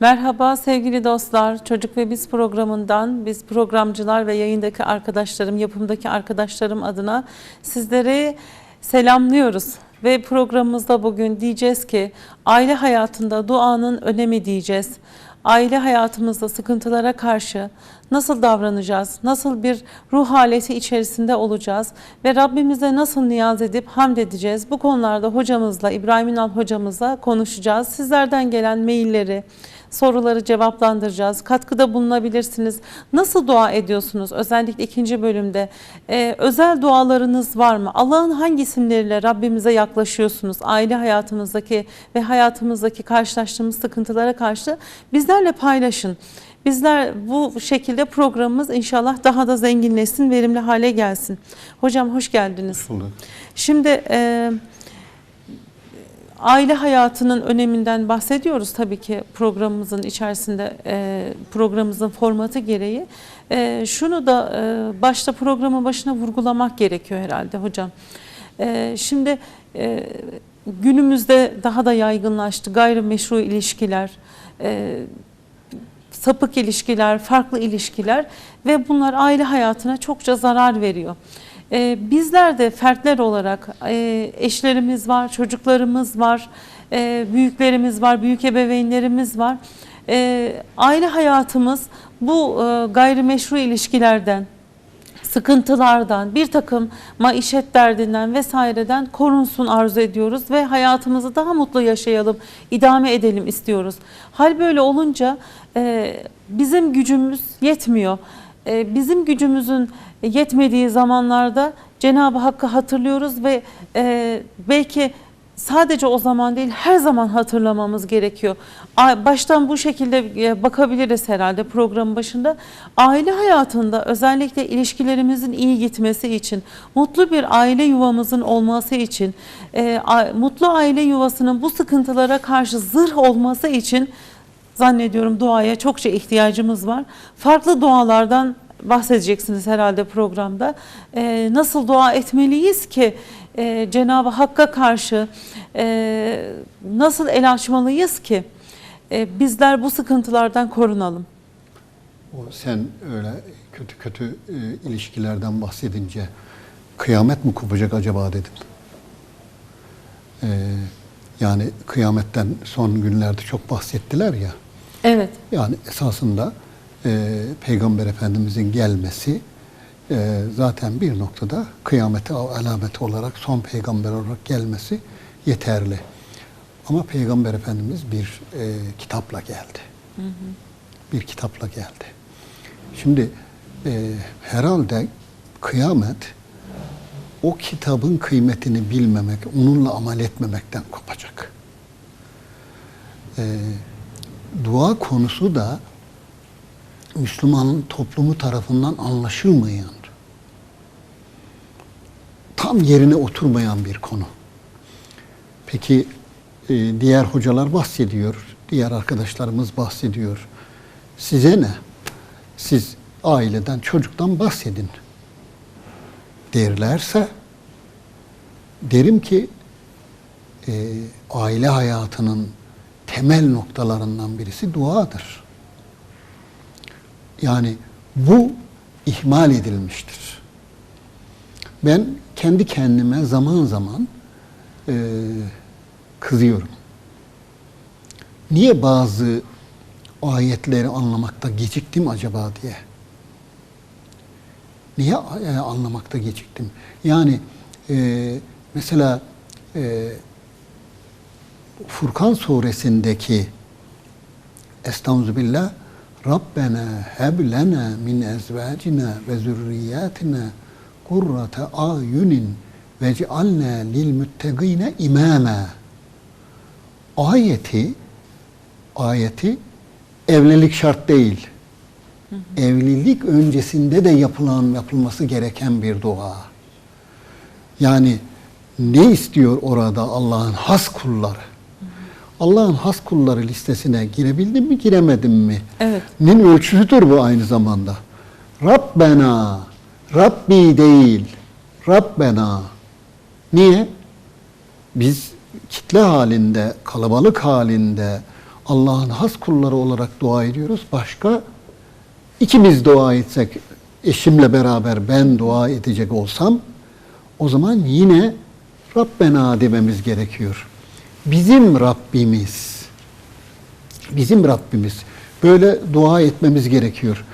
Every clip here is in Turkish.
Merhaba sevgili dostlar. Çocuk ve Biz programından biz programcılar ve yayındaki arkadaşlarım, yapımdaki arkadaşlarım adına sizleri selamlıyoruz. Ve programımızda bugün diyeceğiz ki aile hayatında duanın önemi diyeceğiz. Aile hayatımızda sıkıntılara karşı nasıl davranacağız? Nasıl bir ruh haleti içerisinde olacağız? Ve Rabbimize nasıl niyaz edip hamd edeceğiz? Bu konularda hocamızla, İbrahim İnal hocamızla konuşacağız. Sizlerden gelen mailleri, soruları cevaplandıracağız. Katkıda bulunabilirsiniz. Nasıl dua ediyorsunuz? Özellikle ikinci bölümde Ee, özel dualarınız var mı? Allah'ın hangi isimleriyle Rabbimize yaklaşıyorsunuz? Aile hayatımızdaki ve hayatımızdaki karşılaştığımız sıkıntılara karşı bizlerle paylaşın. Bizler bu şekilde programımız inşallah daha da zenginleşsin, verimli hale gelsin. Hocam hoş geldiniz. Hoş bulduk. Şimdi e, aile hayatının öneminden bahsediyoruz tabii ki programımızın içerisinde e, programımızın formatı gereği. E, şunu da e, başta programın başına vurgulamak gerekiyor herhalde hocam. E, şimdi e, günümüzde daha da yaygınlaştı gayrimeşru ilişkiler. E, sapık ilişkiler, farklı ilişkiler ve bunlar aile hayatına çokça zarar veriyor. Ee, bizler de fertler olarak e, eşlerimiz var, çocuklarımız var, e, büyüklerimiz var, büyük ebeveynlerimiz var. E, aile hayatımız bu e, gayrimeşru ilişkilerden, sıkıntılardan, bir takım maişet derdinden vesaireden korunsun arzu ediyoruz ve hayatımızı daha mutlu yaşayalım, idame edelim istiyoruz. Hal böyle olunca e, bizim gücümüz yetmiyor. E, bizim gücümüzün yetmediği zamanlarda Cenab-ı Hakk'ı hatırlıyoruz ve e, belki sadece o zaman değil her zaman hatırlamamız gerekiyor. Baştan bu şekilde e, bakabiliriz herhalde programın başında. Aile hayatında özellikle ilişkilerimizin iyi gitmesi için, mutlu bir aile yuvamızın olması için, e, mutlu aile yuvasının bu sıkıntılara karşı zırh olması için zannediyorum duaya çokça ihtiyacımız var. Farklı dualardan bahsedeceksiniz herhalde programda. Ee, nasıl dua etmeliyiz ki e, Cenab-ı Hakk'a karşı e, nasıl el açmalıyız ki e, bizler bu sıkıntılardan korunalım? O sen öyle kötü kötü e, ilişkilerden bahsedince kıyamet mi kopacak acaba dedim. E, yani kıyametten son günlerde çok bahsettiler ya. Evet. Yani esasında e, Peygamber Efendimizin gelmesi e, zaten bir noktada kıyamete alameti olarak son peygamber olarak gelmesi yeterli. Ama Peygamber Efendimiz bir e, kitapla geldi. Bir kitapla geldi. Şimdi e, herhalde kıyamet o kitabın kıymetini bilmemek, onunla amel etmemekten kopacak. E, dua konusu da Müslüman toplumu tarafından anlaşılmayan, tam yerine oturmayan bir konu. Peki e, diğer hocalar bahsediyor, diğer arkadaşlarımız bahsediyor. Size ne? Siz aileden, çocuktan bahsedin derlerse derim ki e, aile hayatının temel noktalarından birisi duadır. Yani bu ihmal edilmiştir. Ben kendi kendime zaman zaman e, kızıyorum. Niye bazı ayetleri anlamakta geciktim acaba diye. Niye e, anlamakta geciktim? Yani e, mesela e, Furkan suresindeki Estağfirullah Rabbena heb lena min ezvacina ve zürriyatina kurrate ayunin vec'alna lil müttegine imama. Ayeti ayeti evlilik şart değil. Evlilik öncesinde de yapılan yapılması gereken bir dua. Yani ne istiyor orada Allah'ın has kulları? Allah'ın has kulları listesine girebildim mi, giremedim mi? Evet. Nin ölçüsüdür bu aynı zamanda. Rabbena, Rabbi değil, Rabbena. Niye? Biz kitle halinde, kalabalık halinde Allah'ın has kulları olarak dua ediyoruz. Başka ikimiz dua etsek, eşimle beraber ben dua edecek olsam o zaman yine Rabbena dememiz gerekiyor. Bizim Rabbimiz, bizim Rabbimiz böyle dua etmemiz gerekiyor.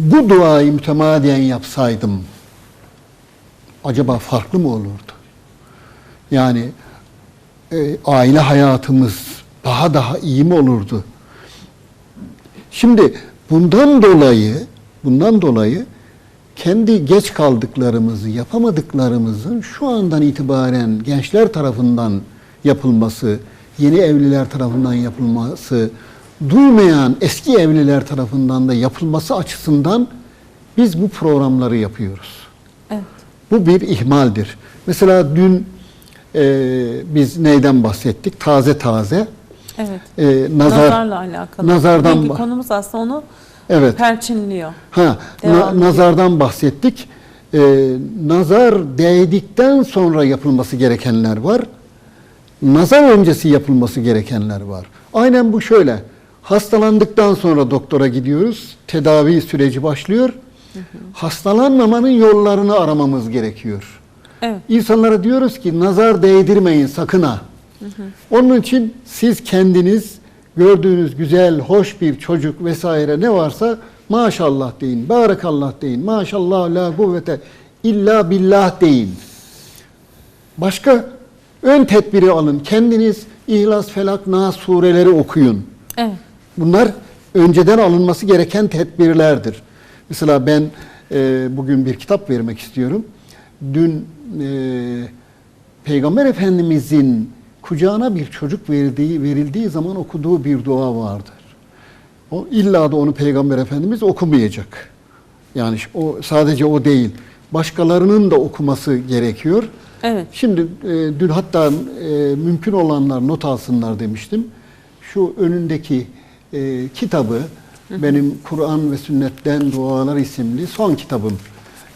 Bu duayı mütemadiyen yapsaydım acaba farklı mı olurdu? Yani e, aile hayatımız daha daha iyi mi olurdu? Şimdi bundan dolayı bundan dolayı kendi geç kaldıklarımızı, yapamadıklarımızın şu andan itibaren gençler tarafından yapılması, yeni evliler tarafından yapılması, duymayan eski evliler tarafından da yapılması açısından biz bu programları yapıyoruz. Evet. Bu bir ihmaldir. Mesela dün e, biz neyden bahsettik? Taze taze. Evet. E, nazar, Nazarla alakalı. Nazardan bah- konumuz aslında onu Evet. perçinliyor. Ha, na- nazardan bahsettik. Ee, nazar değdikten sonra yapılması gerekenler var. Nazar öncesi yapılması gerekenler var. Aynen bu şöyle. Hastalandıktan sonra doktora gidiyoruz. Tedavi süreci başlıyor. Hastalanmamanın yollarını aramamız gerekiyor. Evet. İnsanlara diyoruz ki nazar değdirmeyin sakın ha. Onun için siz kendiniz gördüğünüz güzel, hoş bir çocuk vesaire ne varsa maşallah deyin, barakallah deyin, maşallah la kuvvete illa billah deyin. Başka ön tedbiri alın. Kendiniz İhlas, Felak, Nas sureleri okuyun. Evet. Bunlar önceden alınması gereken tedbirlerdir. Mesela ben e, bugün bir kitap vermek istiyorum. Dün e, Peygamber Efendimizin kucağına bir çocuk verildiği, verildiği zaman okuduğu bir dua vardır. O illa da onu Peygamber Efendimiz okumayacak. Yani o sadece o değil. Başkalarının da okuması gerekiyor. Evet. Şimdi e, dün hatta e, mümkün olanlar not alsınlar demiştim. Şu önündeki e, kitabı benim Kur'an ve Sünnetten Dualar isimli son kitabım.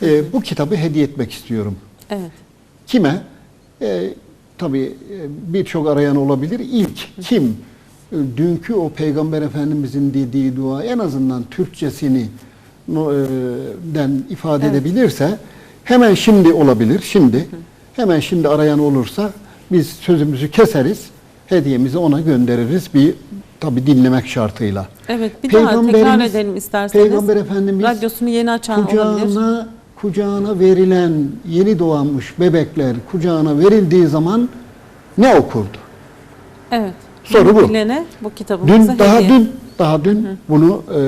E, bu kitabı hediye etmek istiyorum. Evet. Kime? E, tabii e, birçok arayan olabilir. İlk kim? E, Dünkü o Peygamber Efendimizin dediği dua en azından Türkçesini e, den ifade Evet. edebilirse hemen şimdi olabilir. Şimdi hemen şimdi arayan olursa biz sözümüzü keseriz. Hediyemizi ona göndeririz bir tabi dinlemek şartıyla. Evet. Bir daha tekrar edelim isterseniz. Peygamber Efendimiz Radyosunu yeni açan olabilir. kucağına kucağına verilen yeni doğanmış bebekler kucağına verildiği zaman ne okurdu? Evet. Soru bu. Bilene bu kitabımızı Dün daha hediye. dün daha dün bunu e,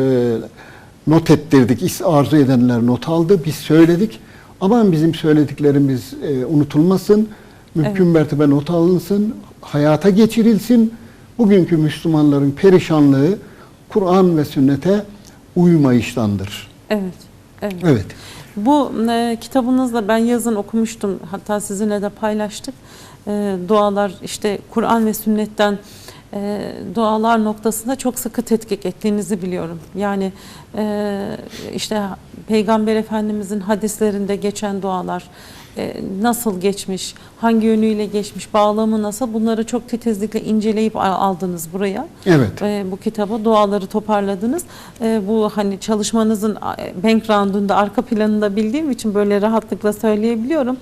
not ettirdik. Arzu edenler not aldı. Biz söyledik. Aman bizim söylediklerimiz e, unutulmasın. Mümkün mertebe not alınsın. Hayata geçirilsin. Bugünkü Müslümanların perişanlığı Kur'an ve sünnete uymayıştandır. Evet. Evet. Evet. Bu e, kitabınızda ben yazın okumuştum. Hatta sizinle de paylaştık. E, dualar işte Kur'an ve sünnetten e, dualar noktasında çok sıkı tetkik ettiğinizi biliyorum. Yani e, işte Peygamber Efendimizin hadislerinde geçen dualar nasıl geçmiş, hangi yönüyle geçmiş, bağlamı nasıl bunları çok titizlikle inceleyip al- aldınız buraya. Evet. E, bu kitabı duaları toparladınız. E, bu hani çalışmanızın e, background'unda arka planında bildiğim için böyle rahatlıkla söyleyebiliyorum.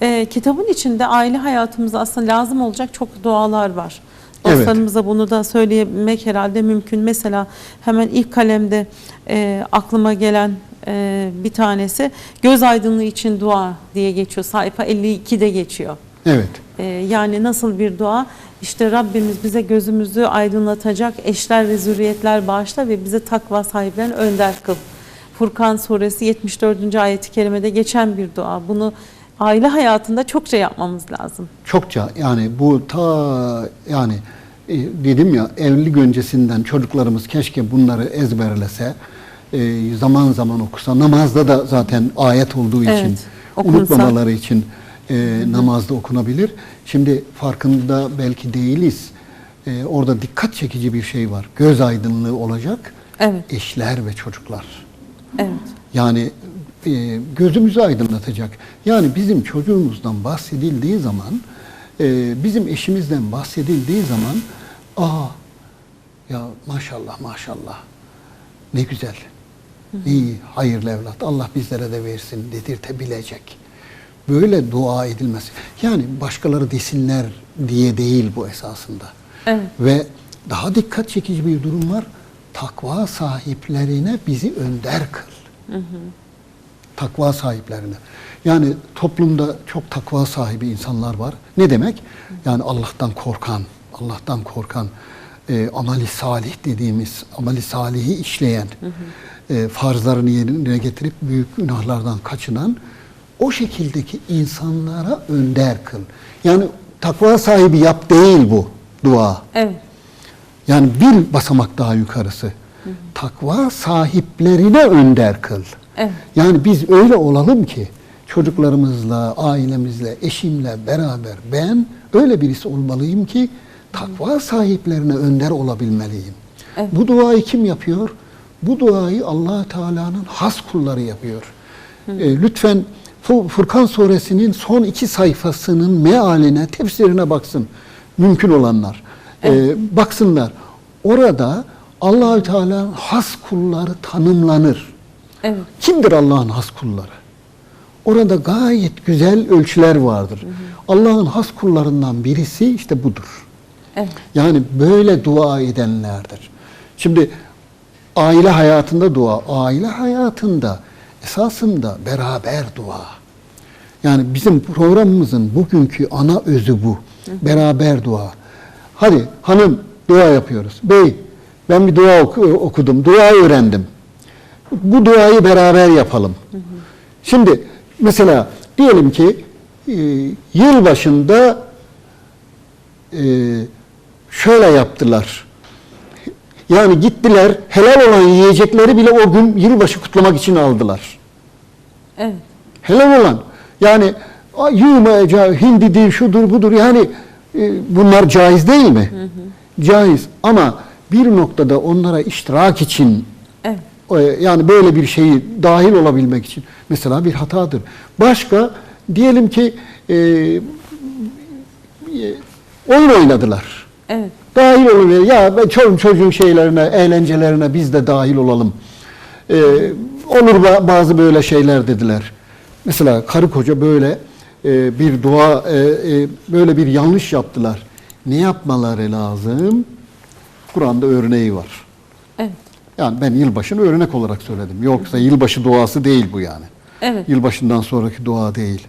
E, kitabın içinde aile hayatımıza aslında lazım olacak çok dualar var. Evet. Dostlarımıza bunu da söylemek herhalde mümkün. Mesela hemen ilk kalemde e, aklıma gelen e, bir tanesi göz aydınlığı için dua diye geçiyor. Sayfa 52'de geçiyor. Evet. Ee, yani nasıl bir dua? İşte Rabbimiz bize gözümüzü aydınlatacak eşler ve zürriyetler bağışla ve bize takva sahiplerini önder kıl. Furkan suresi 74. ayeti kerimede geçen bir dua. Bunu aile hayatında çokça yapmamız lazım. Çokça yani bu ta yani e, dedim ya evlilik öncesinden çocuklarımız keşke bunları ezberlese e, zaman zaman okusa namazda da zaten ayet olduğu için Evet, okunsa. unutmamaları için e, namazda okunabilir. Şimdi farkında belki değiliz. E, orada dikkat çekici bir şey var. Göz aydınlığı olacak Evet, eşler ve çocuklar. evet, Yani e, gözümüzü aydınlatacak. Yani bizim çocuğumuzdan bahsedildiği zaman, e, bizim eşimizden bahsedildiği zaman, aa Ya maşallah maşallah. Ne güzel. İyi, hayırlı evlat. Allah bizlere de versin dedirtebilecek. Böyle dua edilmesi. Yani başkaları desinler diye değil bu esasında. Evet. Ve daha dikkat çekici bir durum var. Takva sahiplerine bizi önder kıl. Takva sahiplerine. Yani toplumda çok takva sahibi insanlar var. Ne demek? Yani Allah'tan korkan, Allah'tan korkan, e, amali salih dediğimiz, amali salihi işleyen, e, farzlarını yerine getirip büyük günahlardan kaçınan, o şekildeki insanlara önder kıl. Yani takva sahibi yap değil bu dua. Evet. Yani bir basamak daha yukarısı. Takva sahiplerine önder kıl. Evet. Yani biz öyle olalım ki çocuklarımızla, ailemizle, eşimle beraber ben öyle birisi olmalıyım ki takva sahiplerine önder olabilmeliyim. Evet. Bu duayı kim yapıyor? Bu duayı allah Teala'nın has kulları yapıyor. E, lütfen Fu- Furkan suresinin son iki sayfasının mealine, tefsirine baksın. Mümkün olanlar. E, baksınlar. Orada Allahü Teala'nın has kulları tanımlanır. Evet. Kimdir Allah'ın has kulları? Orada gayet güzel ölçüler vardır. Allah'ın has kullarından birisi işte budur. Evet. Yani böyle dua edenlerdir. Şimdi aile hayatında dua, aile hayatında esasında beraber dua. Yani bizim programımızın bugünkü ana özü bu. Beraber dua. Hadi hanım dua yapıyoruz. Bey ben bir dua oku- okudum, dua öğrendim. Bu duayı beraber yapalım. Şimdi mesela diyelim ki e, yıl başında e, şöyle yaptılar. Yani gittiler helal olan yiyecekleri bile o gün yılbaşı kutlamak için aldılar. Evet. Helal olan. Yani "Ay, yığmayacağı hindidir, şudur budur. Yani e, bunlar caiz değil mi? Caiz. Ama bir noktada onlara iştirak için yani böyle bir şeyi dahil olabilmek için mesela bir hatadır. Başka diyelim ki e, e, oyun oynadılar. Evet. Dahil oluyor. Ya ben çocuğun çocuğun şeylerine, eğlencelerine biz de dahil olalım. Ee, olur ba- bazı böyle şeyler dediler. Mesela karı koca böyle e, bir dua, e, e, böyle bir yanlış yaptılar. Ne yapmaları lazım? Kur'an'da örneği var. Yani ben yılbaşını örnek olarak söyledim. Yoksa yılbaşı duası değil bu yani. Evet. Yılbaşından sonraki dua değil.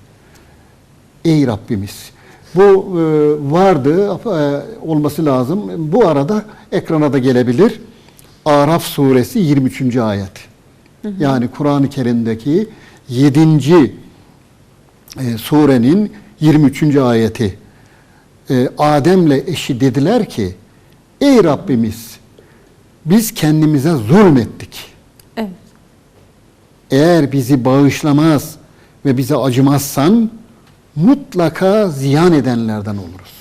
Ey Rabbimiz. Bu e, vardı, e, olması lazım. Bu arada ekrana da gelebilir. Araf suresi 23. ayet. Yani Kur'an-ı Kerim'deki 7. E, surenin 23. ayeti. E, Adem'le eşi dediler ki, Ey Rabbimiz biz kendimize zulmettik. Evet. Eğer bizi bağışlamaz ve bize acımazsan mutlaka ziyan edenlerden oluruz.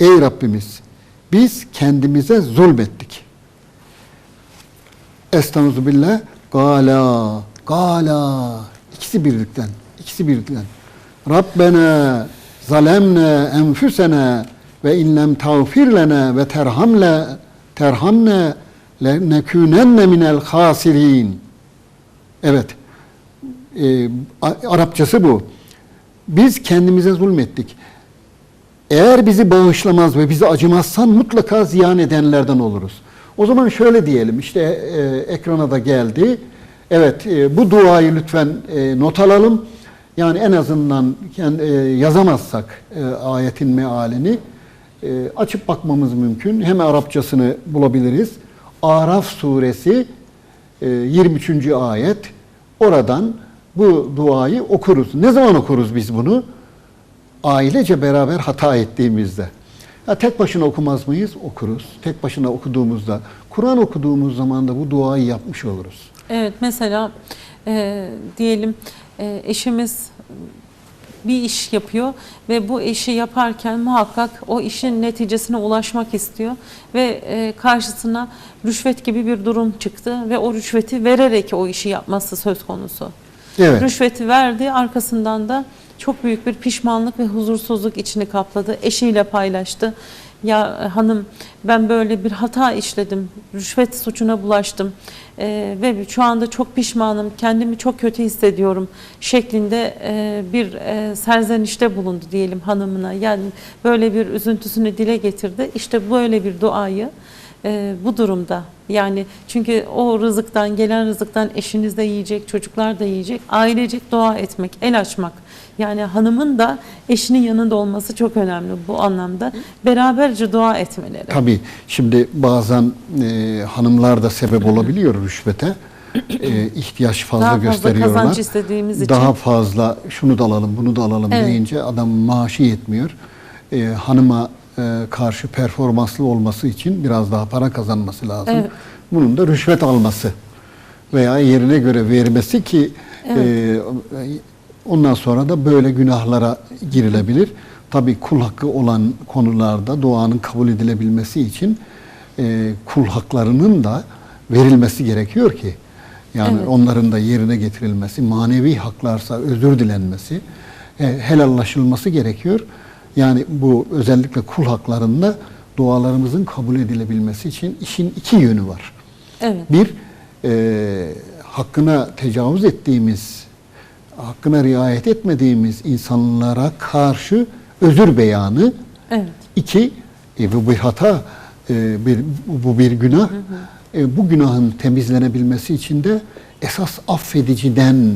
Ey Rabbimiz biz kendimize zulmettik. Estağfurullah billah. Gala, gala. İkisi birlikten, ikisi birlikten. Rabbena zalemne enfüsena ve inlem tağfir lena ve terhamle terhamne lenekûnenne minel hasirin. Evet. A- Arapçası bu. Biz kendimize zulmettik. Eğer bizi bağışlamaz ve bizi acımazsan mutlaka ziyan edenlerden oluruz. O zaman şöyle diyelim, işte e, ekrana da geldi. Evet, e, bu duayı lütfen e, not alalım. Yani en azından e, yazamazsak e, ayetin mealini e, açıp bakmamız mümkün. Hem Arapçasını bulabiliriz. Araf suresi e, 23. ayet. Oradan bu duayı okuruz. Ne zaman okuruz biz bunu? Ailece beraber hata ettiğimizde. Ya tek başına okumaz mıyız? Okuruz. Tek başına okuduğumuzda, Kur'an okuduğumuz zaman da bu duayı yapmış oluruz. Evet mesela e, diyelim e, eşimiz bir iş yapıyor ve bu işi yaparken muhakkak o işin neticesine ulaşmak istiyor ve e, karşısına rüşvet gibi bir durum çıktı ve o rüşveti vererek o işi yapması söz konusu. Evet. Rüşveti verdi arkasından da çok büyük bir pişmanlık ve huzursuzluk içini kapladı. Eşiyle paylaştı. Ya e, hanım ben böyle bir hata işledim, rüşvet suçuna bulaştım e, ve şu anda çok pişmanım, kendimi çok kötü hissediyorum şeklinde e, bir e, serzenişte bulundu diyelim hanımına. Yani böyle bir üzüntüsünü dile getirdi. İşte böyle bir duayı e, bu durumda yani çünkü o rızıktan gelen rızıktan eşiniz de yiyecek, çocuklar da yiyecek. Ailecek dua etmek, el açmak. Yani hanımın da eşinin yanında olması çok önemli bu anlamda. Beraberce dua etmeleri. Tabii şimdi bazen e, hanımlar da sebep olabiliyor rüşvete. E, ihtiyaç fazla Daha fazla gösteriyorlar. kazanç istediğimiz için. Daha fazla şunu da alalım, bunu da alalım Evet. deyince adam maaşı yetmiyor. E, hanıma karşı performanslı olması için biraz daha para kazanması lazım. Evet. Bunun da rüşvet alması veya yerine göre vermesi ki e, ondan sonra da böyle günahlara girilebilir. Tabii kul hakkı olan konularda duanın kabul edilebilmesi için e, kul haklarının da verilmesi gerekiyor ki yani Evet. onların da yerine getirilmesi, manevi haklarsa özür dilenmesi, e, helallaşılması gerekiyor. Yani bu özellikle kul haklarında dualarımızın kabul edilebilmesi için işin iki yönü var. Evet. Bir, e, hakkına tecavüz ettiğimiz, hakkına riayet etmediğimiz insanlara karşı özür beyanı. Evet. İki, e, bu bir hata, e, bir, bu bir günah. E, bu günahın temizlenebilmesi için de esas affediciden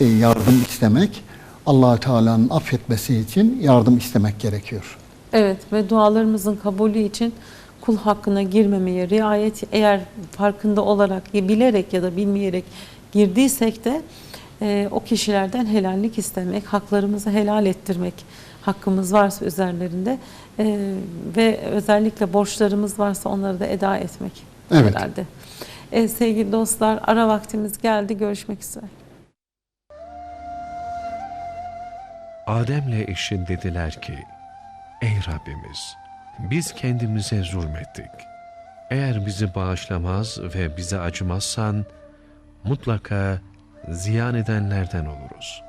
e, yardım istemek, allah Teala'nın affetmesi için yardım istemek gerekiyor. Evet ve dualarımızın kabulü için kul hakkına girmemeye riayet eğer farkında olarak bilerek ya da bilmeyerek girdiysek de e, o kişilerden helallik istemek, haklarımızı helal ettirmek hakkımız varsa üzerlerinde e, ve özellikle borçlarımız varsa onları da eda etmek Evet. herhalde. E, sevgili dostlar ara vaktimiz geldi. Görüşmek üzere. Adem'le eşi dediler ki, Ey Rabbimiz, biz kendimize zulmettik. Eğer bizi bağışlamaz ve bize acımazsan, mutlaka ziyan edenlerden oluruz.